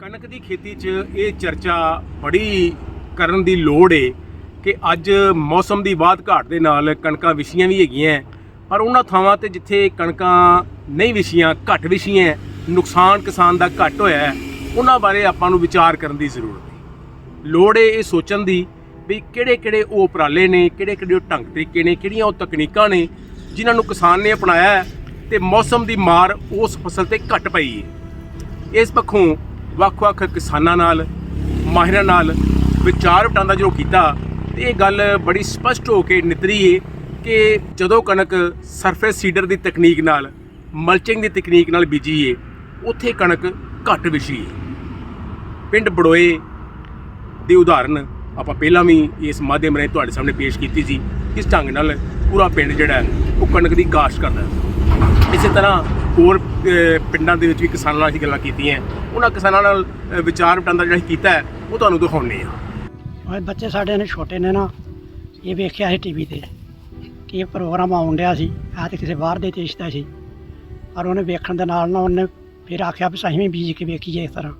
ਕਣਕ ਦੀ ਖੇਤੀ 'ਚ ਇਹ ਚਰਚਾ ਬੜੀ ਕਰਨ ਦੀ ਲੋੜ ਏ ਕਿ ਅੱਜ ਮੌਸਮ ਦੀ ਬਾਤ ਘਾਟ ਦੇ ਨਾਲ ਕਣਕਾਂ ਵਿਛੀਆਂ ਵੀ ਹੈਗੀਆਂ ਪਰ ਉਹਨਾਂ ਥਾਵਾਂ ਤੇ ਜਿੱਥੇ ਕਣਕਾਂ ਨਹੀਂ ਵਿਛੀਆਂ, ਘੱਟ ਵਿਛੀਆਂ ਨੁਕਸਾਨ ਕਿਸਾਨ ਦਾ ਘੱਟ ਹੋਇਆ ਉਹਨਾਂ ਬਾਰੇ ਆਪਾਂ ਨੂੰ ਵਿਚਾਰ ਕਰਨ ਦੀ ਜ਼ਰੂਰਤ ਹੈ ਲੋੜ ਏ ਇਹ ਸੋਚਣ ਦੀ ਵੀ ਕਿਹੜੇ ਕਿਹੜੇ ਉਹ ਉਪਰਾਲੇ ਨੇ ਕਿਹੜੇ ਕਿਹੜੇ ਉਹ ਢੰਗ ਤਰੀਕੇ ਨੇ, ਕਿਹੜੀਆਂ ਉਹ ਤਕਨੀਕਾਂ ਨੇ ਜਿਨ੍ਹਾਂ ਨੂੰ ਕਿਸਾਨ ਨੇ ਅਪਣਾਇਆ ਹੈ ਤੇ ਮੌਸਮ ਦੀ ਮਾਰ ਉਸ ਫਸਲ ਤੇ ਘੱਟ ਪਈ ਹੈ ਇਸ ਪੱਖੋਂ ਵੱਖ-ਵੱਖ ਕਿਸਾਨਾਂ ਨਾਲ, ਮਾਹਿਰਾਂ ਨਾਲ ਵਿਚਾਰ ਵਟਾਂਦਾ ਜਦੋਂ ਕੀਤਾ, ਤੇ ਇਹ ਗੱਲ ਬੜੀ ਸਪਸ਼ਟ ਹੋ ਕੇ ਨਿਤਰੀ ਏ ਕਿ ਜਦੋਂ ਕਣਕ ਸਰਫੇਸ ਸੀਡਰ ਦੀ ਤਕਨੀਕ ਨਾਲ ਮਲਚਿੰਗ ਦੀ ਤਕਨੀਕ ਨਾਲ ਬੀਜੀ ਏ, ਉੱਥੇ ਕਣਕ ਘੱਟ ਵਿਛੀ ਏ। ਪਿੰਡ ਬੜੋਏ ਦੀ ਉਦਾਹਰਨ ਆਪਾਂ ਪਹਿਲਾਂ ਵੀ ਇਸ ਮਾਧਿਅਮ ਰਾਹੀਂ ਤੁਹਾਡੇ ਸਾਹਮਣੇ ਪੇਸ਼ ਕੀਤੀ ਸੀ, ਕਿਸ ਢੰਗ ਨਾਲ ਪੂਰਾ ਪਿੰਡ ਜਿਹੜਾ ਉਹ ਕਣਕ ਦੀ ਕਾਸ਼ਤ ਕਰਦਾ ਹੈ। ਇਸੇ ਤਰ੍ਹਾਂ ਹੋਰ ਪਿੰਡਾਂ ਦੇ ਵਿੱਚ ਵੀ ਕਿਸਾਨਾਂ ਨਾਲ ਅਸੀਂ ਗੱਲਾਂ ਕੀਤੀਆਂ। ਉਹਨਾਂ ਕਿਸਾਨਾਂ ਨਾਲ ਵਿਚਾਰ ਵਟਾਂਦਰਾ ਜਿਹੜਾ ਕੀਤਾ ਹੈ, ਉਹ ਤੁਹਾਨੂੰ ਦਿਖਾਉਂਦੇ ਆ ਓਏ ਬੱਚੇ ਸਾਡੇ ਨੇ ਛੋਟੇ ਨੇ ਨਾ ਇਹ ਵੇਖਿਆ ਸੀ ਟੀਵੀ ਤੇ ਕਿ ਇਹ ਪ੍ਰੋਗਰਾਮ ਆਉਣ ਡਿਆ ਸੀ ਆ ਤੇ ਕਿਸੇ ਬਾਹਰ ਦੇ ਦੇਸ਼ ਦਾ ਸੀ। ਪਰ ਉਹਨੇ ਵੇਖਣ ਦੇ ਨਾਲ ਨਾ ਉਹਨੇ ਫਿਰ ਆਖਿਆ ਵੀ ਸਹੀ ਵੀ ਬੀਜ ਕੇ ਵੇਖੀਏ ਇਸ ਤਰ੍ਹਾਂ।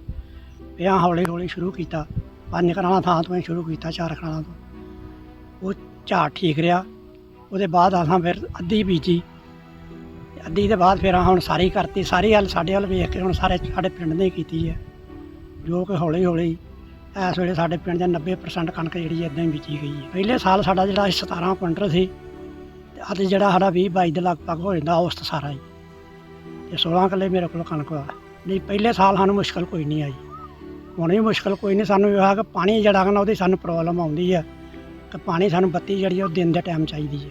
ਫਿਰ ਆ ਹੌਲੀ ਹੌਲੀ ਸ਼ੁਰੂ ਕੀਤਾ ਪੰਜ ਕਰਾਣਾ ਥਾਂ ਤੋਂ ਹੀ ਸ਼ੁਰੂ ਕੀਤਾ ਚਾਰ ਕਰਾਣਾ ਤੋਂ। ਉਹ ਝਾੜ ਠੀਕ ਰਿਹਾ ਉਹਦੇ ਬਾਅਦ ਆਸਾਂ ਫਿਰ ਅੱਧੀ ਬੀਜੀ। ਅੱਧੀ ਦੇ ਬਾਅਦ ਫਿਰ ਆਹ ਹੁਣ ਸਾਰੀ ਕਰਤੀ, ਸਾਰੀ ਹੱਲ ਸਾਡੇ ਵੱਲ ਵੇਖ ਕੇ ਹੁਣ ਸਾਰੇ ਸਾਡੇ ਪਿੰਡ ਨੇ ਕੀਤੀ ਹੈ। ਜੋ ਕਿ ਹੌਲੀ ਹੌਲੀ ਇਸ ਵੇਲੇ ਸਾਡੇ ਪਿੰਡ ਦੇ 90% ਕਣਕ ਜਿਹੜੀ ਇਦਾਂ ਹੀ ਬੀਜੀ ਗਈ ਹੈ। ਪਹਿਲੇ ਸਾਲ ਸਾਡਾ ਜਿਹੜਾ ਸੀ 17 ਕੁਇੰਟਲ ਸੀ, ਤੇ ਅੱਜ ਜਿਹੜਾ ਸਾਡਾ 20 22 ਦੇ ਲਗਭਗ ਹੋ ਜਾਂਦਾ ਔਸਤ ਸਾਰਾ ਹੀ। ਤੇ 16 ਕਿੱਲੇ ਮੇਰੇ ਕੋਲ ਕਣਕ ਆ। ਨਹੀਂ, ਪਹਿਲੇ ਸਾਲ ਸਾਨੂੰ ਮੁਸ਼ਕਲ ਕੋਈ ਨਹੀਂ ਆਈ। ਹੁਣ ਵੀ ਮੁਸ਼ਕਲ ਕੋਈ ਨਹੀਂ, ਸਾਨੂੰ ਇਹ ਆ ਕਿ ਪਾਣੀ ਜਿਹੜਾ ਹੈ ਨਾ ਉਹਦੀ ਸਾਨੂੰ ਪ੍ਰੋਬਲਮ ਆਉਂਦੀ ਹੈ। ਕਿ ਪਾਣੀ ਸਾਨੂੰ ਬੱਤੀ ਜਿਹੜੀ ਆ ਉਹ ਦਿਨ ਦੇ ਟਾਈਮ ਚਾਹੀਦੀ ਹੈ।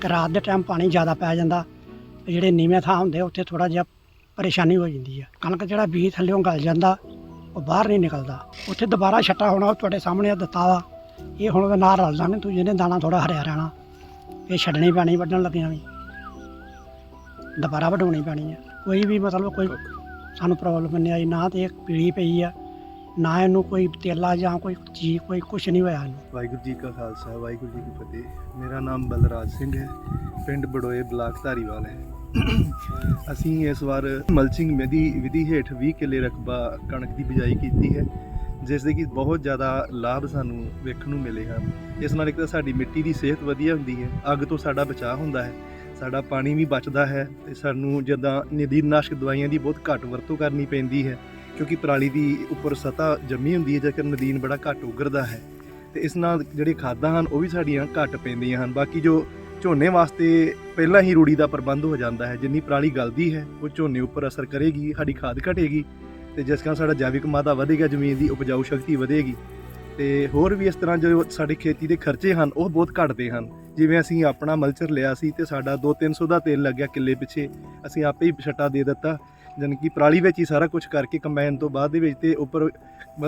ਕਿ ਰਾਤ ਦੇ ਟਾਈਮ ਪਾਣੀ ਜ਼ਿਆਦਾ ਪੈ ਜਾਂਦਾ। ਜਿਹੜੇ ਨੀਵੇਂ ਥਾਂ ਹੁੰਦੇ ਆ, ਉੱਥੇ ਥੋੜਾ ਜਿਹਾ ਪਰੇਸ਼ਾਨੀ ਹੋ ਜਾਂਦੀ ਹੈ ਕਣਕ ਜਿਹੜਾ ਬੀਜ ਥੱਲੇੋਂ ਗਲ ਜਾਂਦਾ ਉਹ ਬਾਹਰ ਨਹੀਂ ਨਿਕਲਦਾ। ਉੱਥੇ ਦੁਬਾਰਾ ਛੱਟਾ ਹੋਣਾ ਉਹ ਤੁਹਾਡੇ ਸਾਹਮਣੇ ਦਿੱਤਾ ਵਾ। ਇਹ ਹੁਣ ਉਹਦੇ ਨਾਲ ਰਲ ਨਹੀਂ ਤੂੰ ਜਿਹਨੇ ਦਾਣਾ ਥੋੜਾ ਹਰਿਆ ਰਹਿਣਾ। ਇਹ ਛੱਡਣੀ ਪੈਣੀ ਵੱਢਣ ਲੱਗਿਆ ਵੀ। ਦੁਬਾਰਾ ਵਢਾਉਣੀ ਪੈਣੀ ਹੈ ਕੋਈ ਵੀ ਮਤਲਬ ਕੋਈ ਸਾਨੂੰ ਪ੍ਰੋਬਲਮ ਨਹੀਂ ਆਈ ਨਾ ਤੇ ਇਹ ਪੀਲੀ ਪਈ ਆ ਨਾ ਇਹਨੂੰ ਕੋਈ ਤੇਲਾ ਜਾਂ ਕੋਈ ਚੀਜ਼ ਕੋਈ ਕੁਛ ਨਹੀਂ ਹੋਇਆ ਇਹਨੂੰ। ਵਾਹਿਗੁਰੂ ਜੀ ਕਾ ਖਾਲਸਾ ਵਾਹਿਗੁਰੂ ਜੀ ਕੀ ਫਤਿਹ। ਮੇਰਾ ਨਾਮ ਬਲਰਾਜ ਸਿੰਘ ਹੈ ਪਿੰਡ ਬੜੋਏ ਬਲਾਕ ਧਾਰੀਵਾਲ ਹੈ। ਅਸੀਂ ਇਸ ਵਾਰ ਮਲਚਿੰਗ ਵਿਧੀ ਵਿਧੀ ਹੇਠ 20 ਕਿੱਲੇ ਰਕਬਾ ਕਣਕ ਦੀ ਬਿਜਾਈ ਕੀਤੀ ਹੈ, ਜਿਸ ਦੇ ਕਿ ਬਹੁਤ ਜ਼ਿਆਦਾ ਲਾਭ ਸਾਨੂੰ ਵੇਖਣ ਨੂੰ ਮਿਲੇ ਹਨ। ਇਸ ਨਾਲ ਇੱਕ ਤਾਂ ਸਾਡੀ ਮਿੱਟੀ ਦੀ ਸਿਹਤ ਵਧੀਆ ਹੁੰਦੀ ਹੈ, ਅੱਗ ਤੋਂ ਸਾਡਾ ਬਚਾਅ ਹੁੰਦਾ ਹੈ, ਸਾਡਾ ਪਾਣੀ ਵੀ ਬਚਦਾ ਹੈ ਤੇ ਸਾਨੂੰ ਜਦਾਂ ਨਦੀਨਨਾਸ਼ਕ ਦਵਾਈਆਂ ਦੀ ਬਹੁਤ ਘੱਟ ਵਰਤੋਂ ਕਰਨੀ ਪੈਂਦੀ ਹੈ, ਕਿਉਂਕਿ ਪਰਾਲੀ ਦੀ ਉੱਪਰ ਸਤਾ ਜੰਮੀ ਹੁੰਦੀ ਹੈ, ਜੇਕਰ ਨਦੀਨ ਬੜਾ ਘੱਟ ਉਗਰਦਾ ਹੈ। ਤੇ ਇਸ ਨਾਲ ਜਿਹੜੇ ਖਾਦਾਂ ਹਨ, ਉਹ ਵੀ ਸਾਡੀਆਂ ਘੱਟ ਪੈਂਦੀਆਂ ਹਨ। ਬਾਕੀ ਜੋ ਝੋਨੇ ਵਾਸਤੇ ਪਹਿਲਾਂ ਹੀ ਰੂੜੀ ਦਾ ਪ੍ਰਬੰਧ ਹੋ ਜਾਂਦਾ ਹੈ। ਜਿੰਨੀ ਪਰਾਲੀ ਗਲਦੀ ਹੈ, ਉਹ ਝੋਨੇ ਉੱਪਰ ਅਸਰ ਕਰੇਗੀ, ਸਾਡੀ ਖਾਦ ਘਟੇਗੀ ਤੇ ਜਿਸ ਕਾਰਨ ਸਾਡਾ ਜੈਵਿਕ ਮਾਦਾ ਵਧੇਗਾ, ਜ਼ਮੀਨ ਦੀ ਉਪਜਾਊ ਸ਼ਕਤੀ ਵਧੇਗੀ। ਤੇ ਹੋਰ ਵੀ ਇਸ ਤਰ੍ਹਾਂ ਜੋ ਸਾਡੀ ਖੇਤੀ ਦੇ ਖਰਚੇ ਹਨ, ਉਹ ਬਹੁਤ ਘਟਦੇ ਹਨ। ਜਿਵੇਂ ਅਸੀਂ ਆਪਣਾ ਮਲਚਰ ਲਿਆ ਸੀ ਤੇ ਸਾਡਾ 2-300 ਦਾ ਤੇਲ ਲੱਗਿਆ ਕਿੱਲੇ ਪਿੱਛੇ, ਅਸੀਂ ਆਪੇ ਹੀ ਛੱਟਾ ਦੇ ਦਿੱਤਾ। ਜਾਣੀ ਕਿ ਪਰਾਲੀ ਵਿੱਚ ਹੀ ਸਾਰਾ ਕੁਝ ਕਰਕੇ ਕੰਬਾਈਨ ਤੋਂ ਬਾਅਦ ਦੇ ਵਿੱਚ ਤੇ ਉੱਪਰ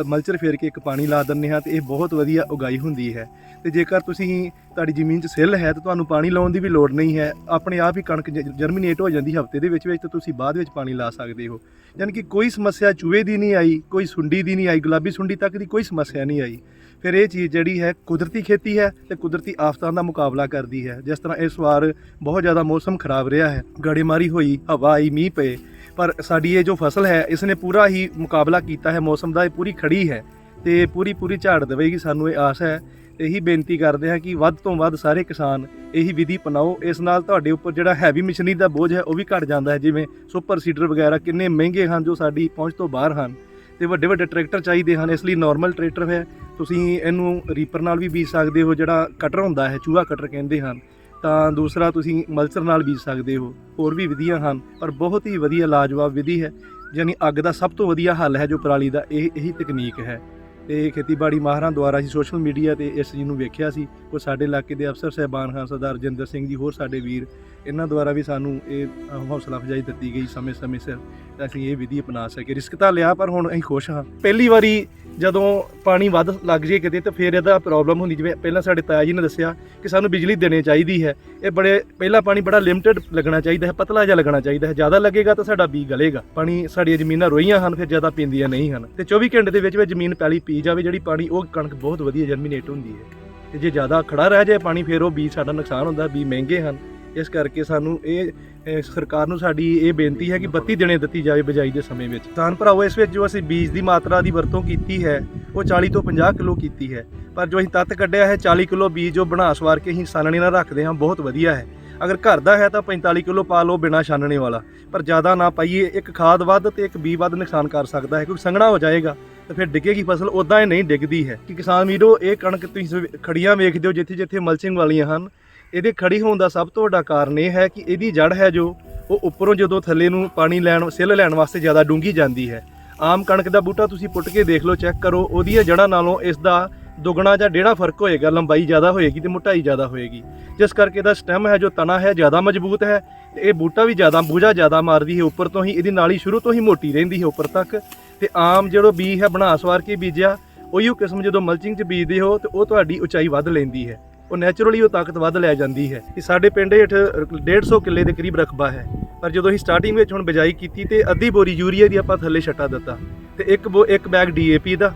ਮਲਚਰ ਫੇਰ ਕੇ ਇੱਕ ਪਾਣੀ ਲਾ ਦਿੰਦੇ ਹਾਂ ਤੇ ਇਹ ਬਹੁਤ ਵਧੀਆ ਉਗਾਈ ਹੁੰਦੀ ਹੈ। ਤੇ ਜੇਕਰ ਤੁਸੀਂ ਤੁਹਾਡੀ ਜ਼ਮੀਨ 'ਚ ਸਿੱਲ ਹੈ ਤਾਂ ਤੁਹਾਨੂੰ ਪਾਣੀ ਲਾਉਣ ਦੀ ਵੀ ਲੋੜ ਨਹੀਂ ਹੈ, ਆਪਣੇ ਆਪ ਹੀ ਕਣਕ ਜਰਮੀਨੇਟ ਹੋ ਜਾਂਦੀ ਹਫ਼ਤੇ ਦੇ ਵਿੱਚ ਵਿੱਚ ਤਾਂ ਤੁਸੀਂ ਬਾਅਦ ਵਿੱਚ ਪਾਣੀ ਲਾ ਸਕਦੇ ਹੋ। ਯਾਨੀ ਕਿ ਕੋਈ ਸਮੱਸਿਆ ਚੂਹੇ ਦੀ ਨਹੀਂ ਆਈ, ਕੋਈ ਸੁੰਡੀ ਦੀ ਨਹੀਂ ਆਈ, ਗੁਲਾਬੀ ਸੁੰਡੀ ਤੱਕ ਦੀ ਕੋਈ ਸਮੱਸਿਆ ਨਹੀਂ ਆਈ। ਫਿਰ ਇਹ ਚੀਜ਼ ਜਿਹੜੀ ਹੈ ਕੁਦਰਤੀ ਖੇਤੀ ਹੈ ਤੇ ਕੁਦਰਤੀ ਆਫਤਾਂ ਦਾ ਮੁਕਾਬਲਾ ਕਰਦੀ ਹੈ। ਜਿਸ ਤਰ੍ਹਾਂ ਇਸ ਵਾਰ ਬਹੁਤ ਜ਼ਿਆਦਾ ਮੌਸਮ ਖਰਾਬ ਰਿਹਾ ਹੈ। ਗੜੇਮਾਰੀ ਹੋਈ, ਹਵਾ ਆਈ, ਮੀਂਹ ਪਏ ਪਰ ਸਾਡੀ ਇਹ ਜੋ ਫਸਲ ਹੈ ਇਸ ਨੇ ਪੂਰਾ ਹੀ ਮੁਕਾਬਲਾ ਕੀਤਾ ਹੈ, ਮੌਸਮ ਦਾ ਇਹ ਪੂਰੀ ਖੜੀ ਹੈ ਤੇ ਪੂਰੀ ਪੂਰੀ ਝਾੜ ਦੇਵੇਗੀ ਸਾਨੂੰ ਇਹ ਆਸ ਹੈ ਤੇ ਇਹੀ ਬੇਨਤੀ ਕਰਦੇ ਹਾਂ ਕਿ ਵੱਧ ਤੋਂ ਵੱਧ ਸਾਰੇ ਕਿਸਾਨ ਇਹੀ ਵਿਧੀ ਅਪਣਾਓ, ਇਸ ਨਾਲ ਤੁਹਾਡੇ ਉੱਪਰ ਜਿਹੜਾ ਹੈਵੀ ਮਸ਼ੀਨਰੀ ਦਾ ਬੋਝ ਹੈ ਉਹ ਵੀ ਘਟ ਜਾਂਦਾ ਹੈ, ਜਿਵੇਂ ਸੁਪਰ ਸੀਡਰ ਵਗੈਰਾ ਕਿੰਨੇ ਮਹਿੰਗੇ ਹਨ ਜੋ ਸਾਡੀ ਪਹੁੰਚ ਤੋਂ ਬਾਹਰ ਹਨ ਤੇ ਵੱਡੇ ਵੱਡੇ ਟਰੈਕਟਰ ਚਾਹੀਦੇ ਹਨ, ਇਸ ਲਈ ਨਾਰਮਲ ਟਰੈਕਟਰ ਹੈ, ਤੁਸੀਂ ਇਹਨੂੰ ਰੀਪਰ ਨਾਲ ਵੀ ਬੀਜ ਸਕਦੇ ਹੋ, ਜਿਹੜਾ ਕਟਰ ਹੁੰਦਾ ਹੈ, ਚੂਹਾ ਕਟਰ ਕਹਿੰਦੇ ਹਨ ਤਾਂ ਦੂਸਰਾ ਤੁਸੀਂ ਮਲਚਰ ਨਾਲ ਬੀਜ ਸਕਦੇ ਹੋ, ਹੋਰ ਵੀ ਵਿਧੀਆਂ ਹਨ, ਪਰ ਬਹੁਤ ਹੀ ਵਧੀਆ ਲਾਜਵਾਬ ਵਿਧੀ ਹੈ, ਯਾਨੀ ਅੱਗ ਦਾ ਸਭ ਤੋਂ ਵਧੀਆ ਹੱਲ ਹੈ ਜੋ ਪਰਾਲੀ ਦਾ, ਇਹ ਇਹੀ ਤਕਨੀਕ ਹੈ। ਤੇ ਖੇਤੀਬਾੜੀ ਮਾਹਰਾਂ ਦੁਆਰਾ ਅਸੀਂ ਸੋਸ਼ਲ ਮੀਡੀਆ ਤੇ ਇਸ ਚੀਜ਼ ਨੂੰ ਵੇਖਿਆ ਸੀ, ਉਹ ਸਾਡੇ ਇਲਾਕੇ ਦੇ ਅਫਸਰ ਸਹਿਬਾਨ ਹਨ ਸਰਦਾਰ ਰਜਿੰਦਰ ਸਿੰਘ ਜੀ, ਹੋਰ ਸਾਡੇ ਵੀਰ, ਇਹਨਾਂ ਦੁਆਰਾ ਵੀ ਸਾਨੂੰ ਇਹ ਹੌਸਲਾ ਅਫਜ਼ਾਈ ਦਿੱਤੀ ਗਈ ਸਮੇਂ-ਸਮੇਂ ਸਿਰ ਅਸੀਂ ਇਹ ਵਿਧੀ ਅਪਣਾ ਸਕੇ। ਰਿਸਕ ਤਾਂ ਲਿਆ, ਪਰ ਹੁਣ ਅਸੀਂ ਖੁਸ਼ ਹਾਂ। ਪਹਿਲੀ ਵਾਰੀ ਜਦੋਂ ਪਾਣੀ ਵੱਧ ਲੱਗ ਜੇ ਕਿਤੇ, ਤਾਂ ਫਿਰ ਇਹਦਾ ਪ੍ਰੋਬਲਮ ਹੁੰਦੀ। ਜਿਵੇਂ ਪਹਿਲਾਂ ਸਾਡੇ ਤਾਇਆ ਜੀ ਨੇ ਦੱਸਿਆ ਕਿ ਸਾਨੂੰ ਬਿਜਲੀ ਦੇਣੀ ਚਾਹੀਦੀ ਹੈ। ਇਹ ਬੜੇ, ਪਹਿਲਾ ਪਾਣੀ ਬੜਾ ਲਿਮਟਿਡ ਲੱਗਣਾ ਚਾਹੀਦਾ ਹੈ, ਪਤਲਾ ਜਿਹਾ ਲੱਗਣਾ ਚਾਹੀਦਾ ਹੈ। ਜ਼ਿਆਦਾ ਲੱਗੇਗਾ ਤਾਂ ਸਾਡਾ ਬੀ ਗਲੇਗਾ। ਪਾਣੀ ਸਾਡੀਆਂ ਜ਼ਮੀਨਾਂ ਰੋਈਆਂ ਹਨ, ਫਿਰ ਜ਼ਿਆਦਾ ਪੀਂਦੀਆਂ ਨਹੀਂ ਹਨ। ਤੇ 24 ਘੰਟੇ ਦੇ ਵਿੱਚ ਵਿੱਚ ਜ਼ਮੀਨ ਪੈਲੀ ਪੀ ਜਾਵੇ, ਜਿਹੜੀ ਪਾਣੀ ਉਹ ਕਣਕ ਬਹੁਤ ਵਧੀਆ ਜਰਮੀਨੇਟ ਹੁੰਦੀ ਹੈ। ਤੇ ਜੇ ਜ਼ਿਆਦਾ ਖੜਾ ਰਹਿ ਜਾਏ ਪਾਣੀ, ਫਿਰ ਉਹ ਬੀ ਸਾਡਾ ਨੁਕਸਾਨ ਹੁੰਦਾ ਬੀ ਮਹਿੰਗੇ ਹਨ। ਇਸ ਕਰਕੇ ਸਾਨੂੰ ਇਹ ਇਹ ਸਰਕਾਰ ਨੂੰ ਸਾਡੀ ਇਹ ਬੇਨਤੀ ਹੈ ਕਿ 32 ਦਿਨੇ ਦਿੱਤੀ ਜਾਵੇ ਬਿਜਾਈ ਦੇ ਸਮੇਂ ਵਿੱਚ। ਕਿਸਾਨ ਭਰਾਵੋ, ਇਸ ਵਿੱਚ ਜੋ ਅਸੀਂ ਬੀਜ ਦੀ ਮਾਤਰਾ ਦੀ ਵਰਤੋਂ ਕੀਤੀ ਹੈ, ਉਹ 40 ਤੋਂ 50 ਕਿਲੋ ਕੀਤੀ ਹੈ। ਪਰ ਜੋ ਅਸੀਂ ਤੱਤ ਕੱਢਿਆ ਹੈ 40 ਕਿਲੋ ਬੀਜ ਜੋ ਬਣਾ ਸਵਾਰ ਕੇ ਅਸੀਂ ਸਾਲਣੇ ਨਾਲ ਰੱਖਦੇ ਹਾਂ, ਬਹੁਤ ਵਧੀਆ ਹੈ। ਅਗਰ ਘਰ ਦਾ ਹੈ ਤਾਂ 45 ਕਿਲੋ ਪਾ ਲਓ ਬਿਨਾ ਛਾਨਣੇ ਵਾਲਾ। ਪਰ ਜ਼ਿਆਦਾ ਨਾ ਪਾਈਏ, ਇੱਕ ਖਾਦ ਵੱਧ ਤੇ ਇੱਕ ਬੀ ਵੱਧ ਨੁਕਸਾਨ ਕਰ ਸਕਦਾ ਹੈ, ਕਿਉਂਕਿ ਸੰਘਣਾ ਹੋ ਜਾਏਗਾ ਤਾਂ ਫਿਰ ਡਿੱਗੇਗੀ ਫਸਲ ਉਦਾਂ ਹੀ ਨਹੀਂ ਡਿੱਗਦੀ ਹੈ। ਕਿ ਕਿਸਾਨ ਵੀਰੋ, ਇਹ ਕਣਕ ਤੁਸੀਂ ਸਵੇ- ਖੜੀਆਂ ਵੇਖਦੇ ਹੋ ਜਿੱਥੇ ਜਿੱਥੇ ਮਲਚਿੰਗ ਵਾਲੀਆਂ ਹਨ ਇਹਦੇ ਖੜੀ ਹੋਣ ਦਾ ਸਭ ਤੋਂ ਵੱਡਾ ਕਾਰਨ ਇਹ ਹੈ ਕਿ ਇਹਦੀ ਜੜ ਹੈ ਜੋ, ਉਹ ਉੱਪਰੋਂ ਜਦੋਂ ਥੱਲੇ ਨੂੰ ਪਾਣੀ ਲੈਣ, ਸਿੱਲ ਲੈਣ ਵਾਸਤੇ ਜ਼ਿਆਦਾ ਡੂੰਗੀ ਜਾਂਦੀ ਹੈ। ਆਮ ਕਣਕ ਦਾ ਬੂਟਾ ਤੁਸੀਂ ਪੁੱਟ ਕੇ ਦੇਖ ਲਓ, ਚੈੱਕ ਕਰੋ, ਉਹਦੀਆਂ ਜੜ੍ਹਾਂ ਨਾਲੋਂ ਇਸ ਦਾ ਦੁੱਗਣਾ ਜਾਂ ਡੇਢਾ ਫ਼ਰਕ ਹੋਏਗਾ, ਲੰਬਾਈ ਜ਼ਿਆਦਾ ਹੋਏਗੀ ਤੇ ਮੋਟਾਈ ਜ਼ਿਆਦਾ ਹੋਏਗੀ। ਜਿਸ ਕਰਕੇ ਇਹਦਾ ਸਟੈਮ ਹੈ ਜੋ ਤਣਾ ਹੈ, ਜ਼ਿਆਦਾ ਮਜ਼ਬੂਤ ਹੈ ਤੇ ਇਹ ਬੂਟਾ ਵੀ ਜ਼ਿਆਦਾ, ਬੂਝਾ ਜ਼ਿਆਦਾ ਮਾਰਦੀ ਹੈ, ਉੱਪਰ ਤੋਂ ਹੀ, ਇਹਦੀ ਨਾਲੀ ਸ਼ੁਰੂ ਤੋਂ ਹੀ ਮੋਟੀ ਰਹਿੰਦੀ ਹੈ ਉੱਪਰ ਤੱਕ। ਤੇ ਆਮ ਜਿਹੜਾ ਬੀ ਹੈ, ਬਣਾ ਸਵਾਰ ਕੇ ਬੀਜਿਆ ਉਹੀ ਕਿਸਮ ਜਦੋਂ ਮਲਚਿੰਗ 'ਚ ਬੀਜਦੇ ਹੋ ਤੇ ਉਹ ਤੁਹਾਡੀ ਉਚਾਈ ਵੱਧ ਲੈਂਦੀ ਹੈ। ਉਹ ਨੇਚਰਲੀ ਉਹ ਤਾਕਤ ਵੱਧ ਲੈ ਜਾਂਦੀ ਹੈ। ਕਿ ਸਾਡੇ ਪਿੰਡ ਹੇਠ 150 ਕਿੱਲੇ ਦੇ ਕਰੀਬ ਰਕਬਾ ਹੈ। ਪਰ ਜਦੋਂ ਅਸੀਂ ਸਟਾਰਟਿੰਗ ਵਿੱਚ ਹੁਣ ਬਿਜਾਈ ਕੀਤੀ ਤੇ ਅੱਧੀ ਬੋਰੀ ਯੂਰੀਆ ਦੀ ਆਪਾਂ ਥੱਲੇ ਛੱਟਾ ਦਿੱਤਾ। ਤੇ ਇੱਕ ਬੋ ਇੱਕ ਬੈਗ ਡੀਏਪੀ ਦਾ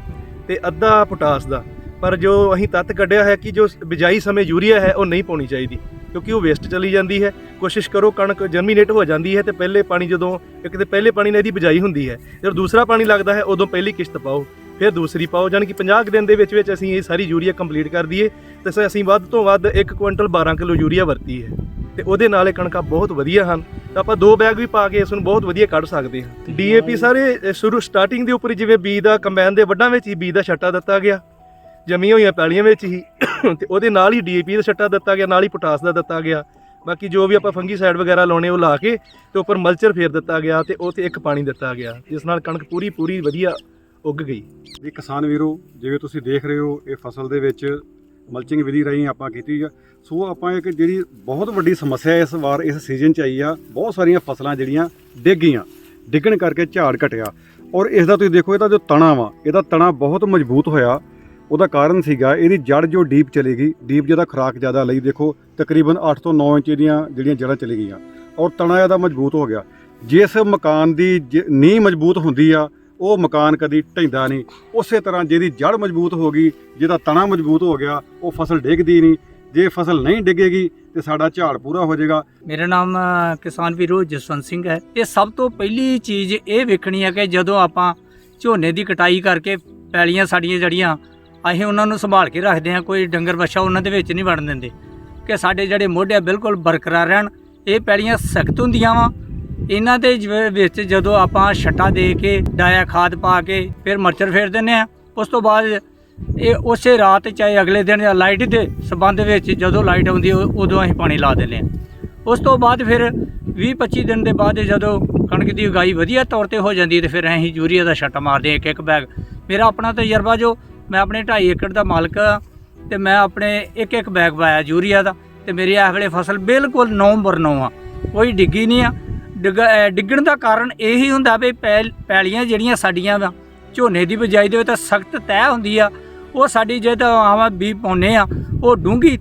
ਤੇ ਅੱਧਾ ਪੋਟਾਸ ਦਾ। ਪਰ ਜੋ ਅਸੀਂ ਤੱਤ ਕੱਢਿਆ ਹੈ ਕਿ ਜੋ ਬਿਜਾਈ ਸਮੇਂ ਯੂਰੀਆ ਹੈ, ਉਹ ਨਹੀਂ ਪਾਉਣੀ ਚਾਹੀਦੀ। ਕਿਉਂਕਿ ਉਹ ਵੇਸਟ ਚਲੀ ਜਾਂਦੀ ਹੈ। ਕੋਸ਼ਿਸ਼ ਕਰੋ ਕਣਕ ਜਰਮੀਨੇਟ ਹੋ ਜਾਂਦੀ ਹੈ ਤੇ ਪਹਿਲੇ ਪਾਣੀ ਜਦੋਂ ਇੱਕ ਤੇ ਪਹਿਲੇ ਪਾਣੀ ਨਾਲ ਇਹਦੀ ਬਿਜਾਈ ਹੁੰਦੀ ਹੈ। ਜਦੋਂ ਦੂਸਰਾ ਪਾਣੀ ਲੱਗਦਾ ਹੈ, ਉਦੋਂ ਪਹਿਲੀ ਕਿਸ਼ਤ ਪਾਓ। ਫਿਰ ਦੂਸਰੀ ਪਾਓ ਯਾਨੀ ਕਿ 50 ਕੁ ਦਿਨ ਦੇ ਵਿੱਚ ਵਿੱਚ ਅਸੀਂ ਇਹ ਸਾਰੀ ਯੂਰੀਆ ਕੰਪਲੀਟ ਕਰ ਦਈਏ ਤੇ ਸ- ਅਸੀਂ ਵੱਧ ਤੋਂ ਵੱਧ 1 ਕੁਇੰਟਲ 12 ਕਿਲੋ ਯੂਰੀਆ ਵਰਤੀ ਹੈ ਤੇ ਉਹਦੇ ਨਾਲ ਇਹ ਕਣਕਾਂ ਬਹੁਤ ਵਧੀਆ ਹਨ। ਤਾਂ ਆਪਾਂ ਦੋ ਬੈਗ ਵੀ ਪਾ ਕੇ ਇਸ ਨੂੰ ਬਹੁਤ ਵਧੀਆ ਕੱਢ ਸਕਦੇ ਹਾਂ। ਡੀਏਪੀ ਸਾਰੇ ਸ਼ੁਰੂ ਸਟਾਰਟਿੰਗ ਦੇ ਉੱਪਰ ਜਿਵੇਂ ਬੀਜ ਦਾ ਕੰਬਾਈਨ ਦੇ ਵੱਡਾਂ ਵਿੱਚ ਹੀ ਬੀਜ ਦਾ ਛੱਟਾ ਦਿੱਤਾ ਗਿਆ ਜਮੀਆਂ ਹੋਈਆਂ ਪੈਲੀਆਂ ਵਿੱਚ ਹੀ। ਤੇ ਉਹਦੇ ਨਾਲ ਹੀ ਡੀਏਪੀ ਦਾ ਛੱਟਾ ਦਿੱਤਾ ਗਿਆ ਨਾਲ ਹੀ ਪੋਟਾਸ ਦਾ ਦਿੱਤਾ ਗਿਆ। ਬਾਕੀ ਜੋ ਵੀ ਆਪਾਂ ਫੰਗੀਸਾਈਡ ਵਗੈਰਾ ਲਾਉਣੇ ਉਹ ਲਾ ਕੇ ਤੇ ਉੱਪਰ ਮਲਚਰ ਫੇਰ ਦਿੱਤਾ ਗਿਆ ਤੇ ਉਹ ਤੇ ਇੱਕ ਪਾਣੀ ਦਿੱਤਾ ਗਿਆ ਜਿਸ ਨਾਲ ਕਣਕ ਪੂਰੀ ਪੂਰੀ ਵਧੀਆ ਉੱਗ ਗਈ। ਵੀ ਕਿਸਾਨ ਵੀਰੋ, ਜਿਵੇਂ ਤੁਸੀਂ ਦੇਖ ਰਹੇ ਹੋ, ਇਹ ਫਸਲ ਦੇ ਵਿੱਚ ਮਲਚਿੰਗ ਵਿਧੀ ਰਾਹੀਂ ਆਪਾਂ ਕੀਤੀ ਆ। ਸੋ ਆਪਾਂ ਇੱਕ ਜਿਹੜੀ ਬਹੁਤ ਵੱਡੀ ਸਮੱਸਿਆ ਇਸ ਵਾਰ, ਇਸ ਸੀਜ਼ਨ ਚ ਆਈ ਆ, ਬਹੁਤ ਸਾਰੀਆਂ ਫਸਲਾਂ ਜਿਹੜੀਆਂ ਡਿੱਗ ਗਈਆਂ। ਡਿੱਗਣ ਕਰਕੇ ਝਾੜ ਘਟਿਆ। ਔਰ ਇਸ ਦਾ ਤੁਸੀਂ ਦੇਖੋ, ਇਹਦਾ ਜੋ ਤਣਾ ਵਾ, ਇਹਦਾ ਤਣਾ ਬਹੁਤ ਮਜ਼ਬੂਤ ਹੋਇਆ। ਉਹਦਾ ਕਾਰਨ ਸੀਗਾ, ਇਹਦੀ ਜੜ ਜੋ ਡੀਪ ਚਲੀ ਗਈ, ਡੀਪ ਜਿਹਦਾ ਖੁਰਾਕ ਜ਼ਿਆਦਾ ਲਈ, ਦੇਖੋ, ਤਕਰੀਬਨ 8 ਤੋਂ 9 ਇੰਚ ਦੀਆਂ ਜਿਹੜੀਆਂ ਜੜਾਂ ਚਲੀ ਗਈਆਂ। ਔਰ ਤਣਾ ਇਹਦਾ ਮਜ਼ਬੂਤ ਹੋ ਗਿਆ। ਜਿਸ ਮਕਾਨ ਦੀ ਜ- ਨੀਂਹ ਮਜ਼ਬੂਤ ਹੁੰਦੀ ਆ ਉਹ ਮਕਾਨ ਕਦੀ ਢਹਿੰਦਾ ਨਹੀਂ। ਉਸੇ ਤਰ੍ਹਾਂ ਜਿਹਦੀ ਜੜ ਮਜ਼ਬੂਤ ਹੋ ਗਈ, ਜਿਹਦਾ ਤਣਾ ਮਜ਼ਬੂਤ ਹੋ ਗਿਆ, ਉਹ ਫਸਲ ਡਿੱਗਦੀ ਨਹੀਂ। ਜੇ ਫਸਲ ਨਹੀਂ ਡਿੱਗੇਗੀ ਤੇ ਸਾਡਾ ਝਾੜ ਪੂਰਾ ਹੋ ਜਾਏਗਾ। ਮੇਰਾ ਨਾਮ ਕਿਸਾਨ ਵੀਰੋ ਜਸਵੰਤ ਸਿੰਘ ਹੈ। ਇਹ ਸਭ ਤੋਂ ਪਹਿਲੀ ਚੀਜ਼ ਇਹ ਵੇਖਣੀ ਹੈ ਕਿ ਜਦੋਂ ਆਪਾਂ ਝੋਨੇ ਦੀ ਕਟਾਈ ਕਰਕੇ ਪੈਲੀਆਂ ਸਾਡੀਆਂ ਜੜੀਆਂ ਅਸੀਂ ਉਹਨਾਂ ਨੂੰ ਸੰਭਾਲ ਕੇ ਰੱਖਦੇ ਹਾਂ, ਕੋਈ ਡੰਗਰ ਵੱਛਾ ਉਹਨਾਂ ਦੇ ਵਿੱਚ ਨਹੀਂ ਵੜਨ ਦਿੰਦੇ। ਕਿ ਸਾਡੇ ਜਿਹੜੇ ਮੋਢੇ ਆ ਬਿਲਕੁਲ ਬਰਕਰਾਰ ਰਹਿਣ। ਇਹ ਪੈਲੀਆਂ ਸਖਤ ਹੁੰਦੀਆਂ ਵਾ। ਇਹਨਾਂ ਦੇ ਜਿਵੇਂ ਵਿੱਚ ਜਦੋਂ ਆਪਾਂ ਛੱਟਾ ਦੇ ਕੇ, ਡਾਇਆ ਖਾਦ ਪਾ ਕੇ, ਫਿਰ ਮਰਚਰ ਫੇਰ ਦਿੰਦੇ ਆ ਉਸ ਤੋਂ ਬਾਅਦ ਇਹ ਉਸੇ ਰਾਤ ਚਾਹੇ ਅਗਲੇ ਦਿਨ ਜਾਂ ਲਾਈਟ ਦੇ ਸਬੰਧ ਵਿੱਚ ਜਦੋਂ ਲਾਈਟ ਆਉਂਦੀ ਉਦੋਂ ਅਸੀਂ ਪਾਣੀ ਲਾ ਦਿੰਦੇ ਹਾਂ। ਉਸ ਤੋਂ ਬਾਅਦ ਫਿਰ 20-25 ਦਿਨ ਦੇ ਬਾਅਦ ਜਦੋਂ ਕਣਕ ਦੀ ਉਗਾਈ ਵਧੀਆ ਤੌਰ ਤੇ ਹੋ ਜਾਂਦੀ ਹੈ, ਤੇ ਫਿਰ ਅਸੀਂ ਯੂਰੀਆ ਦਾ ਛੱਟਾ ਮਾਰਦੇ ਹਾਂ ਇੱਕ ਇੱਕ ਬੈਗ। ਮੇਰਾ ਆਪਣਾ ਤਜਰਬਾ ਜੋ, ਮੈਂ ਆਪਣੇ 2.5 ਏਕੜ ਦਾ ਮਾਲਕ ਹਾਂ, ਤੇ ਮੈਂ ਆਪਣੇ ਇੱਕ ਇੱਕ ਬੈਗ ਪਾਇਆ ਯੂਰੀਆ ਦਾ, ਤੇ ਮੇਰੀ ਇਸ ਵੇਲੇ ਫਸਲ ਬਿਲਕੁਲ ਨੌਂ ਬਰ ਨੌਂ ਆ। ਕੋਈ ਡਿੱਗੀ ਨਹੀਂ ਆ। ਡਿੱਗਣ ਦਾ ਕਾਰਨ ਇਹੀ ਹੁੰਦਾ ਵੀ ਪੈਲ- ਪੈਲੀਆਂ ਜਿਹੜੀਆਂ ਸਾਡੀਆਂ ਵਾ, ਝੋਨੇ ਦੀ ਬਿਜਾਈ ਦੇ ਵਿੱਚ ਤਾਂ ਸਖਤ ਤੈਅ ਹੁੰਦੀ ਆ, ਉਹ ਸਾਡੀ ਜੇ ਤਾਂ ਆਵਾਂ ਬੀ ਪਾਉਨੇ ਆ, ਉਹ ਡੂੰਗੀ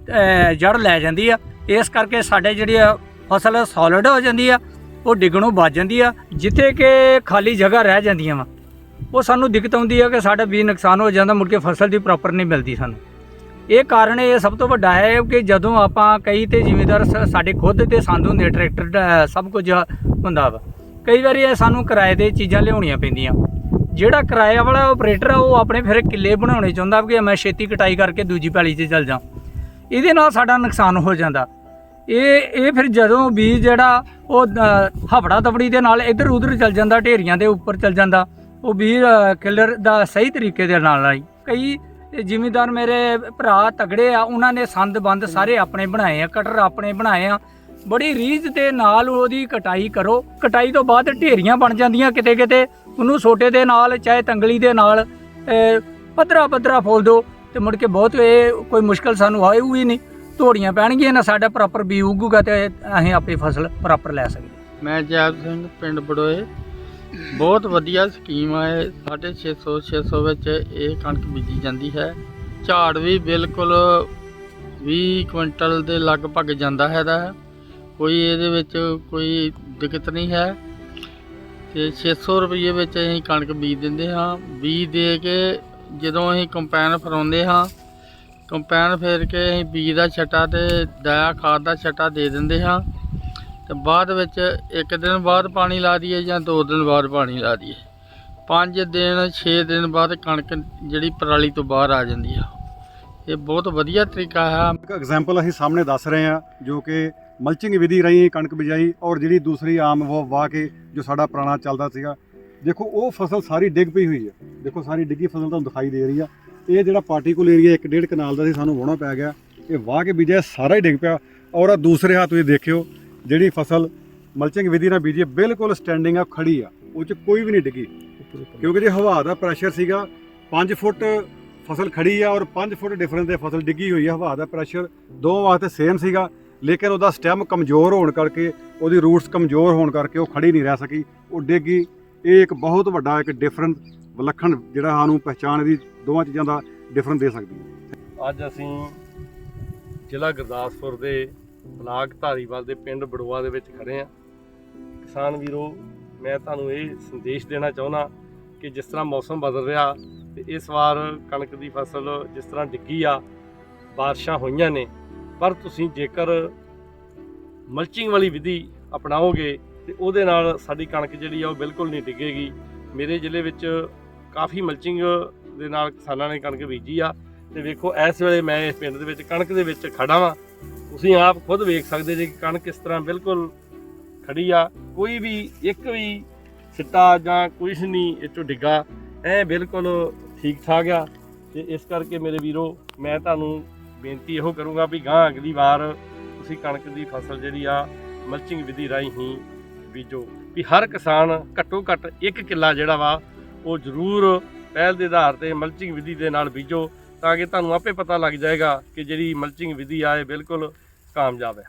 ਜੜ ਲੈ ਜਾਂਦੀ ਆ, ਇਸ ਕਰਕੇ ਸਾਡੇ ਜਿਹੜੀ ਆ ਫਸਲ ਸੋਲਿਡ ਹੋ ਜਾਂਦੀ ਆ, ਉਹ ਡਿੱਗਣੋਂ ਬਚ ਜਾਂਦੀ ਆ, ਜਿੱਥੇ ਕਿ ਖਾਲੀ ਜਗ੍ਹਾ ਰਹਿ ਜਾਂਦੀਆਂ ਵਾ। ਉਹ ਸਾਨੂੰ ਦਿੱਕਤ ਆਉਂਦੀ ਆ ਕਿ ਸਾਡਾ ਬੀ ਨੁਕਸਾਨ ਹੋ ਜਾਂਦਾ, ਮੁੜ ਕੇ ਫਸਲ ਦੀ ਪ੍ਰੋਪਰ ਨਹੀਂ ਮਿਲਦੀ ਸਾਨੂੰ। ਇਹ ਕਾਰਨ ਇਹ ਸਭ ਤੋਂ ਵੱਡਾ ਹੈ ਕਿ ਜਦੋਂ ਆਪਾਂ ਕਈ ਤੇ ਜ਼ਿਮੀਦਾਰ ਸ- ਸਾਡੇ ਖੁਦ ਤੇ ਸੰਦ ਹੁੰਦੇ ਟਰੈਕਟਰ ਸਭ ਕੁਝ ਹੁੰਦਾ ਵਾ। ਕਈ ਵਾਰੀ ਇਹ ਸਾਨੂੰ ਕਿਰਾਏ ਤੇ ਚੀਜ਼ਾਂ ਲਿਆਉਣੀਆਂ ਪੈਂਦੀਆਂ। ਜਿਹੜਾ ਕਿਰਾਏ ਵਾਲਾ ਆਪਰੇਟਰ ਆ ਉਹ ਆਪਣੇ ਫਿਰ ਕਿੱਲੇ ਬਣਾਉਣੇ ਚਾਹੁੰਦਾ ਕਿ ਮੈਂ ਛੇਤੀ ਕਟਾਈ ਕਰਕੇ ਦੂਜੀ ਪੈਲੀ 'ਚ ਚੱਲ ਜਾ ਇਹਦੇ ਨਾਲ ਸਾਡਾ ਨੁਕਸਾਨ ਹੋ ਜਾਂਦਾ। ਇਹ ਇਹ ਫਿਰ ਜਦੋਂ ਬੀਜ ਜਿਹੜਾ ਉਹ ਹਫੜਾ ਤਫੜੀ ਦੇ ਨਾਲ ਇੱਧਰ ਉੱਧਰ ਚੱਲ ਜਾਂਦਾ ਢੇਰੀਆਂ ਦੇ ਉੱਪਰ ਚੱਲ ਜਾਂਦਾ ਉਹ ਬੀਜ ਅ, ਕਿਲਰ ਦਾ ਸਹੀ ਤਰੀਕੇ ਦੇ ਨਾਲ ਨਹੀਂ ਕਈ ਜ਼ਿਮੀਦਾਰ ਮੇਰੇ ਭਰਾ ਤਗੜੇ ਆ ਉਹਨਾਂ ਨੇ ਸੰਦ ਬੰਦ ਸਾਰੇ ਆਪਣੇ ਬਣਾਏ ਆ ਕਟਰ ਆਪਣੇ ਬਣਾਏ ਆ। ਬੜੀ ਰੀਝ ਦੇ ਨਾਲ ਉਹਦੀ ਕਟਾਈ ਕਰੋ। ਕਟਾਈ ਤੋਂ ਬਾਅਦ ਢੇਰੀਆਂ ਬਣ ਜਾਂਦੀਆਂ ਕਿਤੇ ਕਿਤੇ ਉਹਨੂੰ ਛੋਟੇ ਦੇ ਨਾਲ ਚਾਹੇ ਤੰਗਲੀ ਦੇ ਨਾਲ ਅ, ਪੱਧਰਾ ਪੱਧਰਾ ਫੋਲ ਦਿਓ ਤੇ ਮੁੜ ਕੇ ਬਹੁਤ ਇਹ ਕੋਈ ਮੁਸ਼ਕਲ ਸਾਨੂੰ ਆਏਗੀ ਨਹੀਂ। ਧੋੜੀਆਂ ਪੈਣਗੀਆਂ ਨਾ ਸਾਡਾ ਪ੍ਰੋਪਰ ਬੀ ਉਗੂਗਾ ਤੇ ਅਸੀਂ ਆਪਣੀ ਫਸਲ ਪ੍ਰੋਪਰ ਲੈ ਸਕਦੇ। ਮੈਂ ਜੈਬ ਸਿੰਘ ਪਿੰਡ ਬੜੋਏ। ਬਹੁਤ ਵਧੀਆ ਸਕੀਮ ਹੈ 650 600 ਵਿੱਚ ਇਹ ਕਣਕ ਬੀਜੀ ਜਾਂਦੀ ਹੈ। ਝਾੜ ਵੀ ਬਿਲਕੁਲ 20 ਕੁਇੰਟਲ ਦੇ ਲਗਭਗ ਜਾਂਦਾ ਹੈ ਦਾ ਕੋਈ ਇਹਦੇ ਵਿੱਚ ਕੋਈ ਦਿੱਕਤ ਨਹੀਂ ਹੈ। ਤੇ 600 ਰੁਪਏ ਵਿੱਚ ਅਸੀਂ ਕਣਕ ਬੀਜ ਦਿੰਦੇ ਹਾਂ। ਬੀਜ ਦੇ ਕੇ ਜਦੋਂ ਅਸੀਂ ਕੰਪੈਨ ਫਰਾਉਂਦੇ ਹਾਂ, ਕੰਪੈਨ ਫੇਰ ਕੇ ਅਸੀਂ ਬੀਜ ਦਾ ਛਟਾ ਤੇ ਡਾਇਆ ਖਾਦ ਦਾ ਛਟਾ ਦੇ ਦਿੰਦੇ ਹਾਂ। ਤੇ ਬਾਅਦ ਵਿੱਚ ਇੱਕ ਦਿਨ ਬਾਅਦ ਪਾਣੀ ਲਾ ਦਈਏ ਜਾਂ ਦੋ ਦਿਨ ਬਾਅਦ ਪਾਣੀ ਲਾ ਦਈਏ। ਪੰਜ ਦਿਨ 6 ਦਿਨ ਬਾਅਦ ਕਣਕ ਜਿਹੜੀ ਪਰਾਲੀ ਤੋਂ ਬਾਹਰ ਆ ਜਾਂਦੀ ਆ। ਇਹ ਬਹੁਤ ਵਧੀਆ ਤਰੀਕਾ ਹੈ। ਇੱਕ ਐਗਜ਼ਾਮਪਲ ਅਸੀਂ ਸਾਹਮਣੇ ਦੱਸ ਰਹੇ ਹਾਂ, ਜੋ ਕਿ ਮਲਚਿੰਗ ਵਿਧੀ ਰਾਹੀਂ ਕਣਕ ਬਿਜਾਈ ਔਰ ਜਿਹੜੀ ਦੂਸਰੀ ਆਮ ਉਹ ਵਾਹ ਕੇ ਜੋ ਸਾਡਾ ਪੁਰਾਣਾ ਚੱਲਦਾ ਸੀਗਾ। ਦੇਖੋ, ਉਹ ਫਸਲ ਸਾਰੀ ਡਿੱਗ ਪਈ ਹੋਈ ਹੈ ਦੇਖੋ, ਸਾਰੀ ਡਿੱਗੀ ਫਸਲ ਤੁਹਾਨੂੰ ਦਿਖਾਈ ਦੇ ਰਹੀ ਆ। ਇਹ ਜਿਹੜਾ ਪਾਰਟੀਕੂਲ ਏਰੀਆ ਇੱਕ ਡੇਢ ਕਨਾਲ ਦਾ ਸੀ, ਸਾਨੂੰ ਵਾਹੁਣਾ ਪੈ ਗਿਆ। ਇਹ ਵਾਹ ਕੇ ਬੀਜਿਆ, ਸਾਰਾ ਹੀ ਡਿੱਗ ਪਿਆ। ਔਰ ਆਹ ਦੂਸਰੇ ਹੱਥ ਤੁਸੀਂ ਦੇਖਿਓ ਜਿਹੜੀ ਫਸਲ ਮਲਚਿੰਗ ਵਿਧੀ ਨਾਲ ਬੀਜੀ ਹੈ, ਬਿਲਕੁਲ ਸਟੈਂਡਿੰਗ ਆ ਖੜੀ ਆ। ਉਹ ਚ ਕੋਈ ਵੀ ਨਹੀਂ ਡਿੱਗੀ। ਕਿਉਂਕਿ ਜੇ ਹਵਾ ਦਾ ਪ੍ਰੈਸ਼ਰ ਸੀਗਾ 5 ਫੁੱਟ ਫਸਲ ਖੜੀ ਆ ਔਰ 5 ਫੁੱਟ ਡਿਫਰੈਂਸ ਤੇ ਫਸਲ ਡਿੱਗੀ ਹੋਈ ਆ ਹਵਾ ਦਾ ਪ੍ਰੈਸ਼ਰ ਦੋਵਾਂ ਵਾਸਤੇ ਸੇਮ ਸੀਗਾ ਲੇਕਿਨ ਉਹਦਾ ਸਟੈਮ ਕਮਜ਼ੋਰ ਹੋਣ ਕਰਕੇ ਉਹਦੀ ਰੂਟਸ ਕਮਜ਼ੋਰ ਹੋਣ ਕਰਕੇ ਉਹ ਖੜੀ ਨਹੀਂ ਰਹਿ ਸਕੀ ਉਹ ਡਿੱਗੀ। ਇਹ ਇੱਕ ਬਹੁਤ ਵੱਡਾ ਇੱਕ ਡਿਫਰੈਂਸ ਵਿਲੱਖਣ ਜਿਹੜਾ ਸਾਨੂੰ ਪਹਿਚਾਣ ਦੀ ਦੋਵਾਂ ਚੀਜ਼ਾਂ ਦਾ ਡਿਫਰੈਂਸ ਦੇ ਸਕਦੀ ਹੈ। ਅੱਜ ਅਸੀਂ ਜ਼ਿਲ੍ਹਾ ਗੁਰਦਾਸਪੁਰ ਦੇ ਬਲਾਕ ਧਾਰੀਵਾਲ ਦੇ ਪਿੰਡ ਬੜੋਆ ਦੇ ਵਿੱਚ ਖੜੇ ਆ ਕਿਸਾਨ ਵੀਰੋ, ਮੈਂ ਤੁਹਾਨੂੰ ਇਹ ਸੰਦੇਸ਼ ਦੇਣਾ ਚਾਹੁੰਦਾ ਕਿ ਜਿਸ ਤਰ੍ਹਾਂ ਮੌਸਮ ਬਦਲ ਰਿਹਾ ਤੇ ਇਸ ਵਾਰ ਕਣਕ ਦੀ ਫਸਲ ਜਿਸ ਤਰ੍ਹਾਂ ਡਿੱਗੀ ਆ, ਬਾਰਿਸ਼ਾਂ ਹੋਈਆਂ ਨੇ, ਪਰ ਤੁਸੀਂ ਜੇਕਰ ਮਲਚਿੰਗ ਵਾਲੀ ਵਿਧੀ ਅਪਣਾਓਗੇ ਤੇ ਉਹਦੇ ਨਾਲ ਸਾਡੀ ਕਣਕ ਜਿਹੜੀ ਆ ਉਹ ਬਿਲਕੁਲ ਨਹੀਂ ਡਿੱਗੇਗੀ। ਮੇਰੇ ਜ਼ਿਲ੍ਹੇ ਵਿੱਚ ਕਾਫੀ ਮਲਚਿੰਗ ਦੇ ਨਾਲ ਕਿਸਾਨਾਂ ਨੇ ਕਣਕ ਬੀਜੀ ਆ ਤੇ ਵੇਖੋ, ਇਸ ਵੇਲੇ ਮੈਂ ਇਸ ਪਿੰਡ ਦੇ ਵਿੱਚ ਕਣਕ ਦੇ ਵਿੱਚ ਖੜਾ ਵਾਂ। ਤੁਸੀਂ ਆਪ ਖੁਦ ਵੇਖ ਸਕਦੇ ਜੇ ਕਿ ਕਣਕ ਕਿਸ ਤਰ੍ਹਾਂ ਬਿਲਕੁਲ ਖੜੀ ਆ, ਕੋਈ ਵੀ ਇੱਕ ਵੀ ਸਿੱਟਾ ਜਾਂ ਕੁਝ ਨਹੀਂ ਇਹ ਚੋਂ ਡਿੱਗਾ, ਐ ਬਿਲਕੁਲ ਠੀਕ ਠਾਕ ਆ। ਤੇ ਇਸ ਕਰਕੇ ਮੇਰੇ ਵੀਰੋ, ਮੈਂ ਤੁਹਾਨੂੰ ਬੇਨਤੀ ਇਹੋ ਕਰੂੰਗਾ ਵੀ ਗਾਂ ਅਗਲੀ ਵਾਰ ਤੁਸੀਂ ਕਣਕ ਦੀ ਫਸਲ ਜਿਹੜੀ ਆ, ਮਲਚਿੰਗ ਵਿਧੀ ਰਾਹੀਂ ਹੀ ਬੀਜੋ। ਵੀ ਹਰ ਕਿਸਾਨ ਘੱਟੋ ਘੱਟ ਇੱਕ ਕਿੱਲਾ ਜਿਹੜਾ ਵਾ, ਉਹ ਜ਼ਰੂਰ ਪਹਿਲ ਦੇ ਆਧਾਰ ਤੇ ਮਲਚਿੰਗ ਵਿਧੀ ਦੇ ਨਾਲ ਬੀਜੋ। ਤਾਂ ਕਿ ਤੁਹਾਨੂੰ ਆਪੇ ਪਤਾ ਲੱਗ ਜਾਏਗਾ ਕਿ ਜਿਹੜੀ ਮਲਚਿੰਗ ਵਿਧੀ ਆ, ਇਹ ਬਿਲਕੁਲ ਕਾਮਯਾਬ ਹੈ।